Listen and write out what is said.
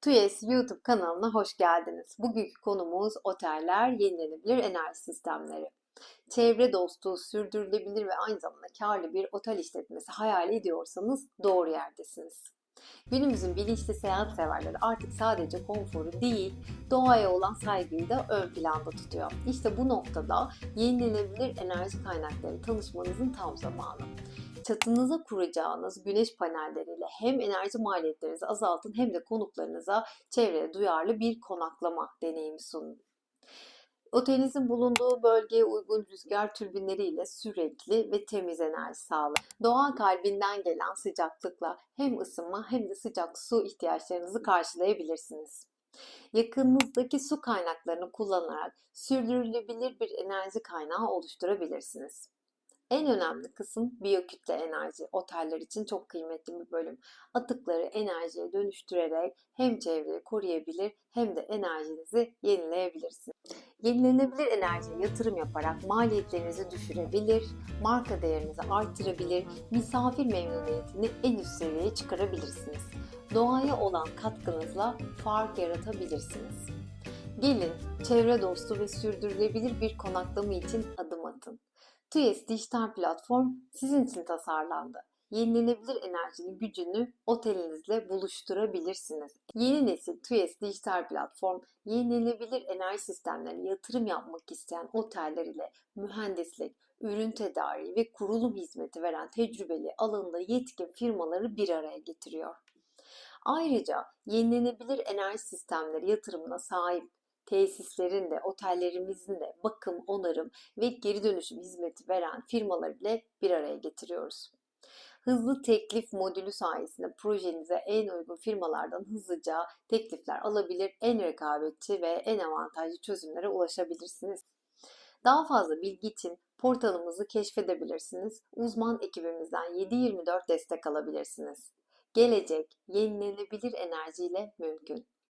TÜYES YouTube kanalına hoş geldiniz. Bugünkü konumuz oteller, yenilenebilir enerji sistemleri. Çevre dostu, sürdürülebilir ve aynı zamanda karlı bir otel işletmesi hayal ediyorsanız doğru yerdesiniz. Günümüzün bilinçli seyahat severleri artık sadece konforu değil, doğaya olan saygıyı da ön planda tutuyor. İşte bu noktada yenilenebilir enerji kaynakları tanışmanızın tam zamanı. Çatınıza kuracağınız güneş panelleriyle hem enerji maliyetlerinizi azaltın hem de konuklarınıza çevreye duyarlı bir konaklama deneyimi sunun. Otelinizin bulunduğu bölgeye uygun rüzgar türbinleriyle sürekli ve temiz enerji sağlayın. Doğa kalbinden gelen sıcaklıkla hem ısınma hem de sıcak su ihtiyaçlarınızı karşılayabilirsiniz. Yakınınızdaki su kaynaklarını kullanarak sürdürülebilir bir enerji kaynağı oluşturabilirsiniz. En önemli kısım biyokütle enerji. Oteller için çok kıymetli bir bölüm. Atıkları enerjiye dönüştürerek hem çevreyi koruyabilir hem de enerjinizi yenileyebilirsiniz. Yenilenebilir enerjiye yatırım yaparak maliyetlerinizi düşürebilir, marka değerinizi artırabilir, misafir memnuniyetini en üst seviyeye çıkarabilirsiniz. Doğaya olan katkınızla fark yaratabilirsiniz. Gelin çevre dostu ve sürdürülebilir bir konaklama için adım atın. TÜYES dijital platform sizin için tasarlandı. Yenilenebilir enerjinin gücünü otelinizle buluşturabilirsiniz. Yeni nesil TÜYES dijital platform, yenilenebilir enerji sistemlerine yatırım yapmak isteyen oteller ile mühendislik, ürün tedariği ve kurulum hizmeti veren tecrübeli alanında yetkin firmaları bir araya getiriyor. Ayrıca yenilenebilir enerji sistemleri yatırımına sahip tesislerin de, otellerimizin de bakım, onarım ve geri dönüşüm hizmeti veren firmalar ile bir araya getiriyoruz. Hızlı teklif modülü sayesinde projenize en uygun firmalardan hızlıca teklifler alabilir, en rekabetçi ve en avantajlı çözümlere ulaşabilirsiniz. Daha fazla bilgi için portalımızı keşfedebilirsiniz. Uzman ekibimizden 7-24 destek alabilirsiniz. Gelecek yenilenebilir enerjiyle mümkün.